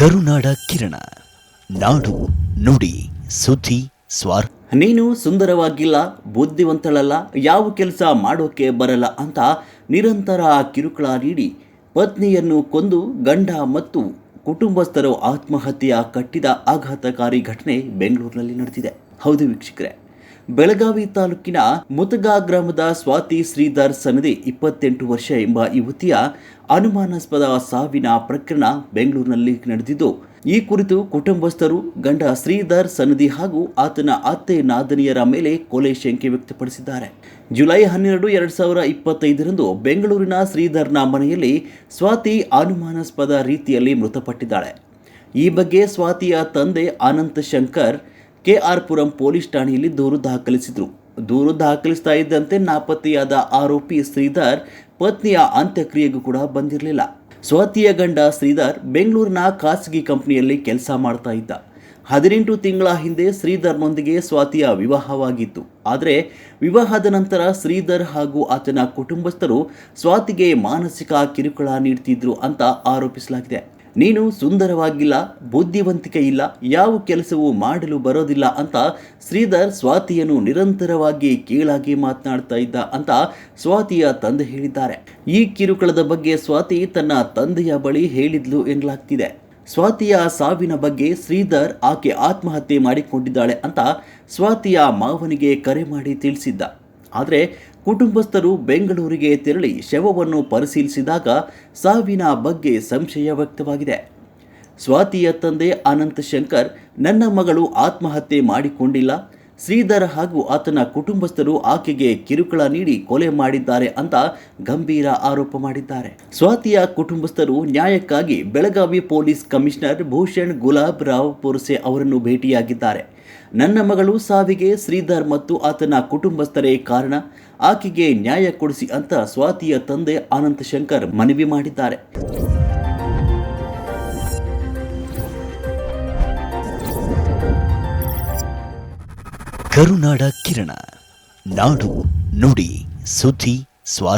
ಕರುನಾಡ ಕಿರಣ. ನಾಡು ನುಡಿ, ಸುದ್ದಿ ಸ್ವಾರ್ ನೀನು ಸುಂದರವಾಗಿಲ್ಲ, ಬುದ್ಧಿವಂತಳಲ್ಲ, ಯಾವ ಕೆಲಸ ಮಾಡೋಕೆ ಬರಲ್ಲ ಅಂತ ನಿರಂತರ ಕಿರುಕುಳ ನೀಡಿ ಪತ್ನಿಯನ್ನು ಕೊಂದು ಗಂಡ ಮತ್ತು ಕುಟುಂಬಸ್ಥರು ಆತ್ಮಹತ್ಯೆಯ ಕಟ್ಟಿದ ಆಘಾತಕಾರಿ ಘಟನೆ ಬೆಂಗಳೂರಿನಲ್ಲಿ ನಡೆದಿದೆ. ಹೌದು ವೀಕ್ಷಕರೇ ಬೆಳಗಾವಿ ತಾಲೂಕಿನ ಮುತಗಾ ಗ್ರಾಮದ ಸ್ವಾತಿ ಶ್ರೀಧರ್ ಸನದಿ ಇಪ್ಪತ್ತೆಂಟು ವರ್ಷ ಎಂಬ ಯುವತಿಯ ಅನುಮಾನಾಸ್ಪದ ಸಾವಿನ ಪ್ರಕರಣ ಬೆಂಗಳೂರಿನಲ್ಲಿ ನಡೆದಿದ್ದು, ಈ ಕುರಿತು ಕುಟುಂಬಸ್ಥರು, ಗಂಡ ಶ್ರೀಧರ್ ಸನದಿ ಹಾಗೂ ಆತನ ಅತ್ತೆ ನಾದನಿಯರ ಮೇಲೆ ಕೊಲೆ ಶಂಕೆ ವ್ಯಕ್ತಪಡಿಸಿದ್ದಾರೆ. ಜುಲೈ ಹನ್ನೆರಡು ಎರಡ್ ಸಾವಿರ ಇಪ್ಪತ್ತೈದರಂದು ಬೆಂಗಳೂರಿನ ಶ್ರೀಧರ್ನ ಮನೆಯಲ್ಲಿ ಸ್ವಾತಿ ಅನುಮಾನಾಸ್ಪದ ರೀತಿಯಲ್ಲಿ ಮೃತಪಟ್ಟಿದ್ದಾಳೆ. ಈ ಬಗ್ಗೆ ಸ್ವಾತಿಯ ತಂದೆ ಅನಂತ ಶಂಕರ್ ಕೆಆರ್ ಪುರಂ ಪೊಲೀಸ್ ಠಾಣೆಯಲ್ಲಿ ದೂರು ದಾಖಲಿಸಿದರು. ದೂರು ದಾಖಲಿಸ್ತಾ ಇದ್ದಂತೆ ನಾಪತ್ತೆಯಾದ ಆರೋಪಿ ಶ್ರೀಧರ್ ಪತ್ನಿಯ ಅಂತ್ಯಕ್ರಿಯೆಗೂ ಕೂಡ ಬಂದಿರಲಿಲ್ಲ. ಸ್ವಾತಿಯ ಗಂಡ ಶ್ರೀಧರ್ ಬೆಂಗಳೂರಿನ ಖಾಸಗಿ ಕಂಪನಿಯಲ್ಲಿ ಕೆಲಸ ಮಾಡ್ತಾ ಇದ್ದ. ಹದಿನೆಂಟು ತಿಂಗಳ ಹಿಂದೆ ಶ್ರೀಧರ್ನೊಂದಿಗೆ ಸ್ವಾತಿಯ ವಿವಾಹವಾಗಿತ್ತು. ಆದರೆ ವಿವಾಹದ ನಂತರ ಶ್ರೀಧರ್ ಹಾಗೂ ಆತನ ಕುಟುಂಬಸ್ಥರು ಸ್ವಾತಿಗೆ ಮಾನಸಿಕ ಕಿರುಕುಳ ನೀಡ್ತಿದ್ರು ಅಂತ ಆರೋಪಿಸಲಾಗಿದೆ. ನೀನು ಸುಂದರವಾಗಿಲ್ಲ ಬುದ್ಧಿವಂತಿಕೆ ಇಲ್ಲ ಯಾವ ಕೆಲಸವೂ ಮಾಡಲು ಬರೋದಿಲ್ಲ ಅಂತ ಶ್ರೀಧರ್ ಸ್ವಾತಿಯನ್ನು ನಿರಂತರವಾಗಿ ಕೀಳಾಗಿ ಮಾತನಾಡ್ತಾ ಇದ್ದ ಅಂತ ಸ್ವಾತಿಯ ತಂದೆ ಹೇಳಿದ್ದಾರೆ. ಈ ಕಿರುಕುಳದ ಬಗ್ಗೆ ಸ್ವಾತಿ ತನ್ನ ತಂದೆಯ ಬಳಿ ಹೇಳಿದ್ಲು ಎನ್ನಲಾಗ್ತಿದೆ. ಸ್ವಾತಿಯ ಸಾವಿನ ಬಗ್ಗೆ ಶ್ರೀಧರ್ ಆಕೆ ಆತ್ಮಹತ್ಯೆ ಮಾಡಿಕೊಂಡಿದ್ದಾಳೆ ಅಂತ ಸ್ವಾತಿಯ ಮಾವನಿಗೆ ಕರೆ ಮಾಡಿ ತಿಳಿಸಿದ್ದ. ಆದರೆ ಕುಟುಂಬಸ್ಥರು ಬೆಂಗಳೂರಿಗೆ ತೆರಳಿ ಶವವನ್ನು ಪರಿಶೀಲಿಸಿದಾಗ ಸಾವಿನ ಬಗ್ಗೆ ಸಂಶಯ ವ್ಯಕ್ತವಾಗಿದೆ. ಸ್ವಾತಿಯ ತಂದೆ ಅನಂತ ಶಂಕರ್ ನನ್ನ ಮಗಳು ಆತ್ಮಹತ್ಯೆ ಮಾಡಿಕೊಂಡಿಲ್ಲ. ಶ್ರೀಧರ್ ಹಾಗೂ ಆತನ ಕುಟುಂಬಸ್ಥರು ಆಕೆಗೆ ಕಿರುಕುಳ ನೀಡಿ ಕೊಲೆ ಮಾಡಿದ್ದಾರೆ ಅಂತ ಗಂಭೀರ ಆರೋಪ ಮಾಡಿದ್ದಾರೆ. ಸ್ವಾತಿಯ ಕುಟುಂಬಸ್ಥರು ನ್ಯಾಯಕ್ಕಾಗಿ ಬೆಳಗಾವಿ ಪೊಲೀಸ್ ಕಮಿಷನರ್ ಭೂಷಣ್ ಗುಲಾಬ್ ರಾವ್ ಪೋರ್ಸೆ ಅವರನ್ನು ಭೇಟಿಯಾಗಿದ್ದಾರೆ. ನನ್ನ ಮಗಳು ಸಾವಿಗೆ ಶ್ರೀಧರ್ ಮತ್ತು ಆತನ ಕುಟುಂಬಸ್ಥರೇ ಕಾರಣ. ಆಕೆಗೆ ನ್ಯಾಯ ಕೊಡಿಸಿ ಅಂತ ಸ್ವಾತಿಯ ತಂದೆ ಅನಂತ ಶಂಕರ್ ಮನವಿ ಮಾಡಿದ್ದಾರೆ. ಕರುನಾಡ ಕಿರಣ. ನಾಡು ನುಡಿ ಸುದ್ದಿ ಸ್ವಾರ್